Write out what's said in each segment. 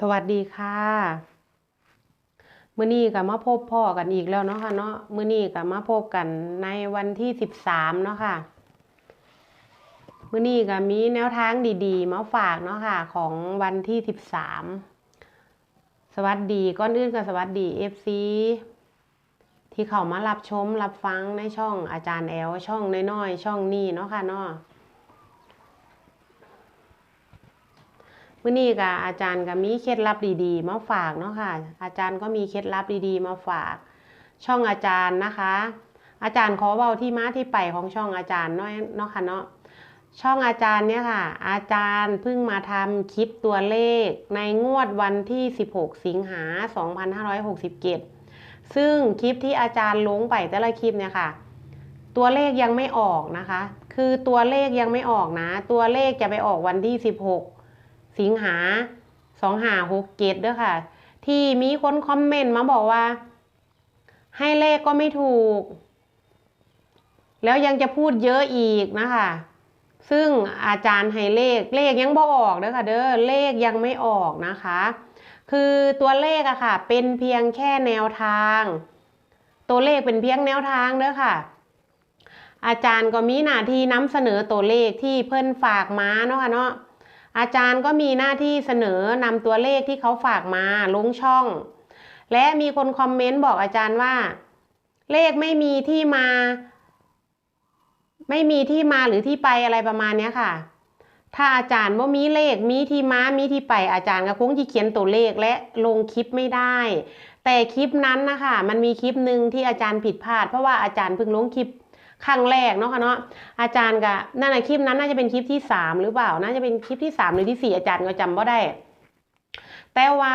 สวัสดีค่ะมื้อนี้ก็มาพบพ่อกันอีกแล้วเนาะค่ะเนาะมื้อนี้ก็มาพบกันในวันที่สิบสามเนาะค่ะมื้อนี้ก็มีแนวทางดีๆ มาฝากเนาะค่ะ ของวันที่สิบสามสวัสดีก่อนอื่นก็สวัสดี FC ที่เขามารับชมรับฟังในช่องอาจารย์แอลช่องน้อยๆช่องนี้เนาะค่ะเนาะ มื่อนี้ก็อาจารย์ก็มีเคล็ดลับดีๆ มาฝากเนาะค่ะ อาจารย์ก็มีเคล็ดลับดีๆ มาฝาก ช่องอาจารย์นะคะ อาจารย์ขอเบาที่มาที่ไปของช่องอาจารย์น้อยเนาะค่ะเนาะช่องอาจารย์เนี่ยค่ะ อาจารย์เพิ่งมาทำคลิปตัวเลขในงวดวันที่ 16 สิงหา 2567 ซึ่งคลิปที่อาจารย์ลงไปแต่ละคลิปเนี่ยค่ะ ตัวเลขยังไม่ออกนะคะ คือตัวเลขยังไม่ออกนะ ตัวเลขจะไปออกวันที่ 16 สิงหาสองหาหกเกตด้วยค่ะ ที่มีคนคอมเมนต์มาบอกว่า ให้เลขก็ไม่ถูก แล้วยังจะพูดเยอะอีกนะคะ ซึ่งอาจารย์ให้เลขเลขยังบอออกเด้อค่ะเด้อเลขยังไม่ออกนะคะ คือตัวเลขอะค่ะ เป็นเพียงแค่แนวทาง ตัวเลขเป็นเพียงแนวทางเด้อค่ะอาจารย์ก็มีหน้าที่นำเสนอตัวเลขที่เพิ่นฝากมาเนาะค่ะเนาะ อาจารย์ก็มีหน้าที่เสนอนำตัวเลขที่เขาฝากมาลงช่อง และมีคนคอมเมนต์บอกอาจารย์ว่า เลขไม่มีที่มา ไม่มีที่มาหรือที่ไปอะไรประมาณนี้ค่ะ ถ้าอาจารย์ว่ามีเลขมีที่มา มีที่ไปอาจารย์ก็คงจะเขียนตัวเลขและลงคลิปไม่ได้ แต่คลิปนั้นนะคะมันมีคลิปหนึ่งที่อาจารย์ผิดพลาด เพราะว่าอาจารย์เพิ่งลงคลิป ครั้งแรกเนาะค่ะเนาะอาจารย์ก็นั่นนะคลิปนั้นน่าจะเป็นคลิปที่สามหรือเปล่าน่าจะเป็นคลิปที่สามหรือที่สี่อาจารย์ก็จำไม่ได้ แต่ว่า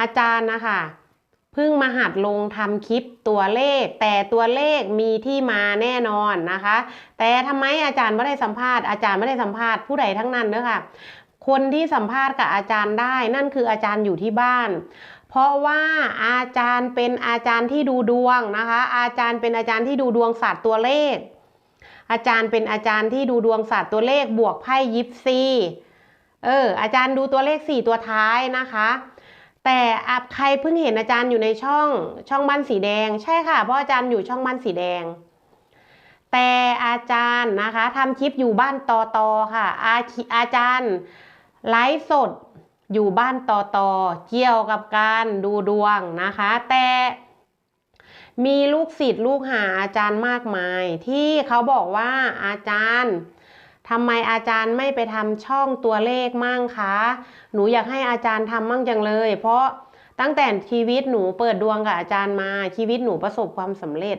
อาจารย์นะคะเพิ่งมาหัดลงทำคลิปตัวเลข แต่ตัวเลขมีที่มาแน่นอนนะคะ แต่ทำไมอาจารย์ไม่ได้สัมภาษณ์อาจารย์ไม่ได้สัมภาษณ์ผู้ใดทั้งนั้นเด้อค่ะคนที่สัมภาษณ์กับอาจารย์ได้ นั่นคืออาจารย์อยู่ที่บ้าน เพราะว่าอาจารย์เป็นอาจารย์ที่ดูดวงนะคะ อาจารย์เป็นอาจารย์ที่ดูดวงศาสตร์ตัวเลข อาจารย์เป็นอาจารย์ที่ดูดวงศาสตร์ตัวเลขบวกไพ่ยิปซีเอออาจารย์ดูตัวเลขสี่ตัวท้ายนะคะ แต่ใครเพิ่งเห็นอาจารย์อยู่ในช่องช่องบ้านสีแดง ใช่ค่ะเพราะอาจารย์อยู่ช่องบ้านสีแดง แต่อาจารย์นะคะทำคลิปอยู่บ้านตอตอค่ะอาอาจารย์ไลฟ์สด อยู่บ้านต่อตอเกี่ยวกับการดูดวงนะคะ แต่มีลูกศิษย์ลูกหาอาจารย์มากมาย ที่เขาบอกว่าอาจารย์ทำไมอาจารย์ไม่ไปทำช่องตัวเลขมั่งคะ หนูอยากให้อาจารย์ทำมั่งจังเลย เพราะตั้งแต่ชีวิตหนูเปิดดวงกับอาจารย์มาชีวิตหนูประสบความสำเร็จ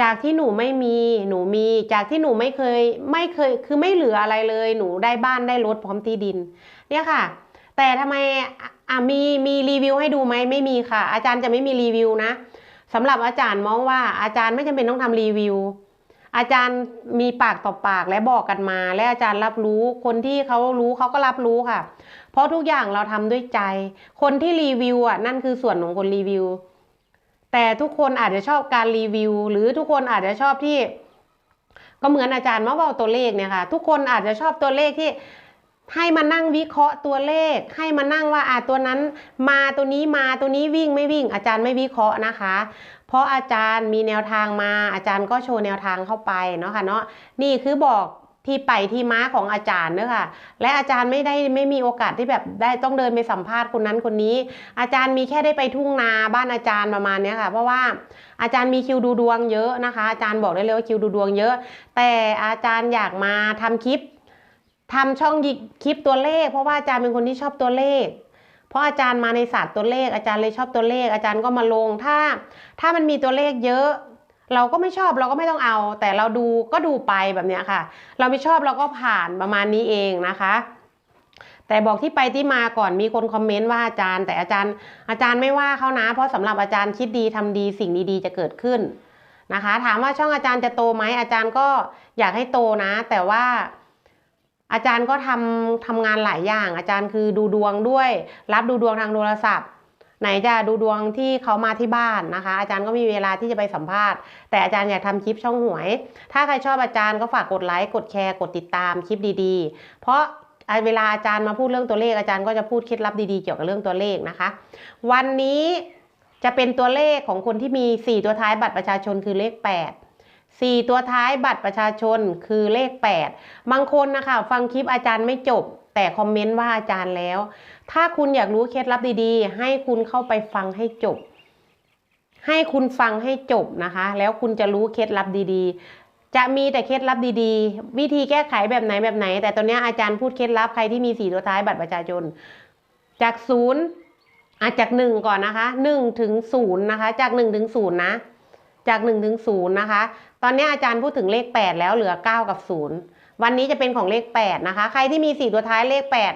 จากที่หนูไม่มีหนูมีจากที่หนูไม่เคยไม่เคยคือไม่เหลืออะไรเลย หนูได้บ้านได้รถพร้อมที่ดิน เนี่ยค่ะ แต่ทำไมอะมีมีรีวิวให้ดูไหมไม่มีค่ะ อาจารย์จะไม่มีรีวิวนะสำหรับอาจารย์มองว่าอาจารย์ไม่จำเป็นต้องทำรีวิว อาจารย์มีปากต่อปากและบอกกันมา และอาจารย์รับรู้ คนที่เขารู้เขาก็รับรู้ค่ะ เพราะทุกอย่างเราทำด้วยใจ คนที่รีวิวอะนั่นคือส่วนของคนรีวิว แต่ทุกคนอาจจะชอบการรีวิว หรือทุกคนอาจจะชอบที่ ก็เหมือนอาจารย์มาบอกตัวเลขเนี่ยค่ะ ทุกคนอาจจะชอบตัวเลขที่ ให้มานั่งวิเคราะห์ตัวเลข ให้มานั่งว่าอ่าตัวนั้น มาตัวนี้มาตัวนี้วิ่งไม่วิ่ง อาจารย์ไม่วิเคราะห์นะคะ เพราะอาจารย์มีแนวทางมา อาจารย์ก็โชว์แนวทางเข้าไปเนาะค่ะเนาะนี่คือบอกที่ไปที่ม้าของอาจารย์เนอะค่ะ และอาจารย์ไม่ได้ไม่มีโอกาสที่แบบได้ต้องเดินไปสัมภาษณ์คนนั้นคนนี้ อาจารย์มีแค่ได้ไปทุ่งนาบ้านอาจารย์ประมาณเนี้ยค่ะ เพราะว่าอาจารย์มีคิวดูดวงเยอะนะคะ อาจารย์บอกได้เลยว่าคิวดูดวงเยอะ แต่อาจารย์อยากมาทำคลิป ทำช่องคลิปตัวเลข เพราะว่าอาจารย์เป็นคนที่ชอบตัวเลข เพราะอาจารย์มาในศาสตร์ตัวเลข อาจารย์เลยชอบตัวเลข อาจารย์ก็มาลงถ้า ถ้ามันมีตัวเลขเยอะ เราก็ไม่ชอบเราก็ไม่ต้องเอา แต่เราดูก็ดูไปแบบนี้ค่ะ เราไม่ชอบเราก็ผ่านประมาณนี้เองนะคะแต่บอกที่ไปที่มาก่อนมีคนคอมเมนต์ว่าอาจารย์ แต่อาจารย์ อาจารย์ไม่ว่าเขานะ เพราะสำหรับอาจารย์คิดดีทำดีสิ่งดีๆจะเกิดขึ้นนะคะ ถามว่าช่องอาจารย์จะโตไหมอาจารย์ก็อยากให้โตนะ แต่ว่า อาจารย์ก็ทำทำงานหลายอย่าง อาจารย์คือดูดวงด้วย รับดูดวงทางโทรศัพท์ ไหนจะดูดวงที่เขามาที่บ้านนะคะ อาจารย์ก็มีเวลาที่จะไปสัมภาษณ์ แต่อาจารย์อยากทำคลิปช่องหวย ถ้าใครชอบอาจารย์ก็ฝากกดไลค์กดแชร์กดติดตามคลิปดีๆ เพราะอะเวลาอาจารย์มาพูดเรื่องตัวเลขอาจารย์ก็จะพูดเคล็ดลับดีๆเกี่ยวกับเรื่องตัวเลขนะคะ วันนี้จะเป็นตัวเลขของคนที่มี 4 ตัวท้ายบัตรประชาชนคือเลข 8 4 ตัวท้ายบัตรประชาชนคือเลข 8 บางคนนะคะฟังคลิปอาจารย์ไม่จบ แต่คอมเมนต์ว่าอาจารย์แล้ว ถ้าคุณอยากรู้เคล็ดลับดีๆ ให้คุณเข้าไปฟังให้จบ ให้คุณฟังให้จบนะคะ แล้วคุณจะรู้เคล็ดลับดีๆ จะมีแต่เคล็ดลับดีๆ วิธีแก้ไขแบบไหนแบบไหน แต่ตอนนี้อาจารย์พูดเคล็ดลับใครที่มีสีตัวท้ายบัตรประชาชน จากศูนย์อะจากหนึ่งก่อนนะคะหนึ่งถึงศูนย์นะคะ จากหนึ่งถึงศูนย์นะ จากหนึ่งถึงศูนย์นะคะ ตอนนี้อาจารย์พูดถึงเลขแปดแล้วเหลือเก้ากับศูนย์วันนี้จะเป็นของเลขแปดนะคะ ใครที่มีสี่ตัวท้ายเลขแปด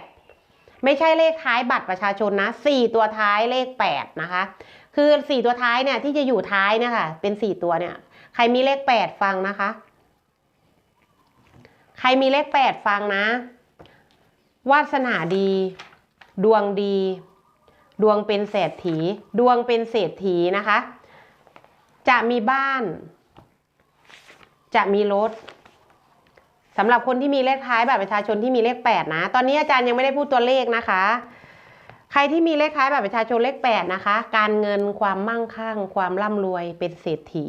ไม่ใช่เลขท้ายบัตรประชาชนนะสี่ตัวท้ายเลขแปดนะคะ คือสี่ตัวท้ายเนี่ยที่จะอยู่ท้ายเนี่ยค่ะ เป็นสี่ตัวเนี่ย ใครมีเลขแปดฟังนะคะ ใครมีเลขแปดฟังนะ วาสนาดี ดวงดี ดวงเป็นเศรษฐี ดวงเป็นเศรษฐีนะคะ จะมีบ้าน จะมีรถสำหรับคนที่มีเลขท้ายแบัตรประชาชนที่มีเลขแปดนะ ตอนนี้อาจารย์ยังไม่ได้พูดตัวเลขนะคะ ใครที่มีเลขท้ายแบัตรประชาชนเลขแปดนะคะ การเงินความมั่งคั่ง ความร่ำรวยเป็นเศรษฐี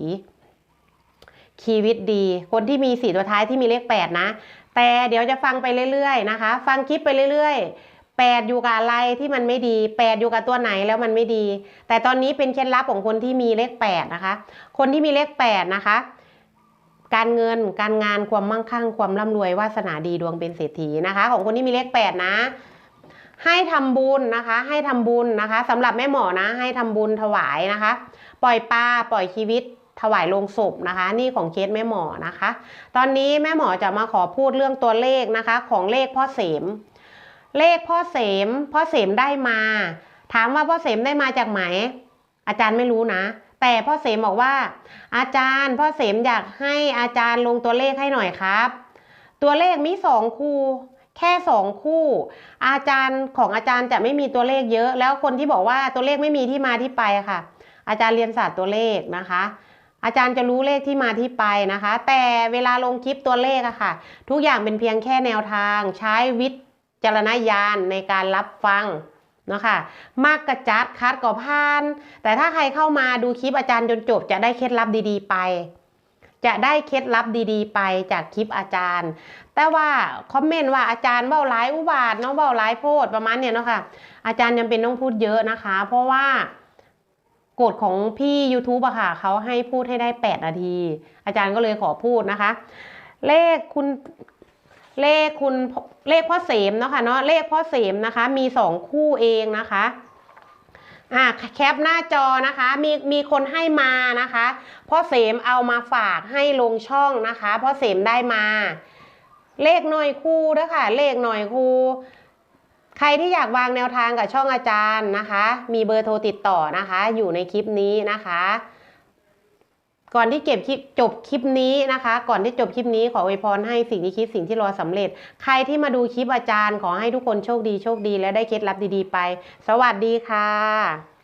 ชีวิตดี คนที่มีสี่ตัวท้ายที่มีเลขแปดนะ แต่เดี๋ยวจะฟังไปเรื่อยๆนะคะ ฟังคลิปไปเรื่อยๆ แปดอยู่กับอะไรที่มันไม่ดีแปดอยู่กับตัวไหนแล้วมันไม่ดี แต่ตอนนี้เป็นเคล็ดลับของคนที่มีเลขแปดนะคะ คนที่มีเลขแปดนะคะ การเงินการงานความมั่งคั่ง ความร่ำรวยวาสนาดีดวงเป็นเศรษฐีนะคะ ของคนที่มีเลขแปดนะให้ทำบุญนะคะ ให้ทำบุญนะคะสำหรับแม่หมอนะ ให้ทำบุญถวายนะคะ ปล่อยปลาปล่อยชีวิตถวายลงศพนะคะ นี่ของเคสแม่หมอนะคะ ตอนนี้แม่หมอจะมาขอพูดเรื่องตัวเลขนะคะ ของเลขพ่อเสม เลขพ่อเสมพ่อเสมได้มา ถามว่าพ่อเสมได้มาจากไหนอาจารย์ไม่รู้นะ แต่พ่อเสมบอกว่า อาจารย์พ่อเสมอยากให้อาจารย์ลงตัวเลขให้หน่อยครับ ตัวเลขมีสองคู่ แค่สองคู่ อาจารย์ของอาจารย์จะไม่มีตัวเลขเยอะ แล้วคนที่บอกว่าตัวเลขไม่มีที่มาที่ไปค่ะ อาจารย์เรียนศาสตร์ตัวเลขนะคะอาจารย์จะรู้เลขที่มาที่ไปนะคะ แต่เวลาลงคลิปตัวเลขอะค่ะ ทุกอย่างเป็นเพียงแค่แนวทาง ใช้วิ จารณญาณในการรับฟังเนาะคะมากกระจัดคัดก่อพาน แต่ถ้าใครเข้ามาดูคลิปอาจารย์จนจบจะได้เคล็ดลับดีๆไป จะได้เคล็ดลับดีๆ ไปจากคลิปอาจารย์ แต่ว่าคอมเมนต์ว่าอาจารย์เบ้าร้ายอุบาทเนาะเบ้าร้ายโพดประมาณเนี้ยเนาะค่ะอาจารย์ยังเป็นต้องพูดเยอะนะคะ เพราะว่ากฎของพี่ YouTube อะค่ะเขาให้พูดให้ได้ 8 นาที อาจารย์ก็เลยขอพูดนะคะ เลขคุณ เลขคุณเลขพ่อเสมเนาะค่ะเนาะเลขพ่อเสมนะคะ มีสองคู่เองนะคะอ่าแคปหน้าจอนะคะมีมีคนให้มานะคะพ่อเสมเอามาฝากให้ลงช่องนะคะพ่อเสมได้มา เลขหน่อยคู่ด้วยค่ะเลขหน่อยคู่ใครที่อยากวางแนวทางกับช่องอาจารย์นะคะ มีเบอร์โทรติดต่อนะคะ อยู่ในคลิปนี้นะคะ ก่อนที่เก็บคลิปจบคลิปนี้นะคะ ก่อนที่จบคลิปนี้ขออวยพรให้สิ่งที่คิดสิ่งที่รอสำเร็จ ใครที่มาดูคลิปอาจารย์ขอให้ทุกคนโชคดีโชคดีและได้เคล็ดลับดีๆไป สวัสดีค่ะ